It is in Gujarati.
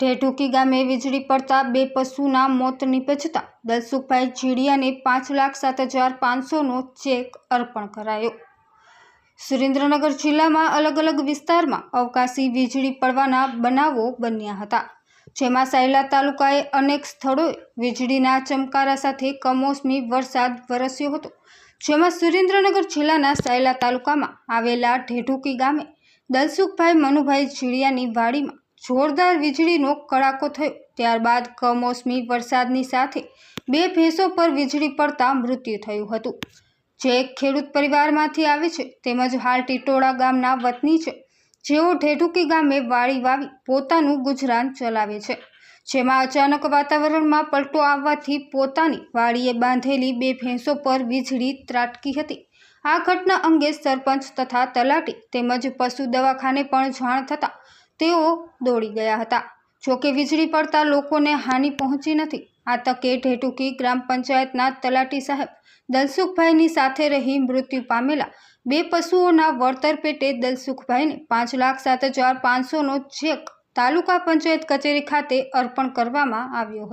ઢેઢુકી ગામે વીજળી પડતા બે પશુના મોત નીપજતા દલસુખભાઈ જીડિયાને પાંચ લાખ સાત હજાર પાંચસોનો ચેક અર્પણ કરાયો. સુરેન્દ્રનગર જિલ્લામાં અલગ અલગ વિસ્તારમાં અવકાશી વીજળી પડવાના બનાવો બન્યા હતા, જેમાં સાયલા તાલુકાએ અનેક સ્થળોએ વીજળીના ચમકારા સાથે કમોસમી વરસાદ વરસ્યો હતો, જેમાં સુરેન્દ્રનગર જિલ્લાના સાયલા તાલુકામાં આવેલા ઢેઢુકી ગામે દલસુખભાઈ મનુભાઈ જીડિયાની વાડીમાં જોરદાર વીજળીનો કડાકો થયો. ત્યારબાદ કમોસમી વરસાદની સાથે બે ભેંસો પર વીજળી પડતા મૃત્યુ થયું હતું. જે ખેડૂત પરિવારમાંથી આવે છે, તેમજ હાલ ટીટોળા ગામના વતની છે, જેઓ ઢેઢુકી ગામે વાળી વાવી પોતાનું ગુજરાન ચલાવે છે. જેમાં અચાનક વાતાવરણમાં પલટો આવવાથી પોતાની વાડીએ બાંધેલી બે ભેંસો પર વીજળી ત્રાટકી હતી. આ ઘટના અંગે સરપંચ તથા તલાટી તેમજ પશુ દવાખાને પણ જાણ થતાં તેઓ દોડી ગયા હતા. જોકે વીજળી પડતા લોકોને હાનિ પહોંચી નથી. આ તકે ઢેટુકી ગ્રામ પંચાયતના તલાટી સાહેબ દલસુખભાઈની સાથે રહી મૃત્યુ પામેલા બે પશુઓના વળતર પેટે દલસુખભાઈને પાંચ લાખ સાત હજાર પાંચસોનો ચેક તાલુકા પંચાયત કચેરી ખાતે અર્પણ કરવામાં આવ્યો હતો.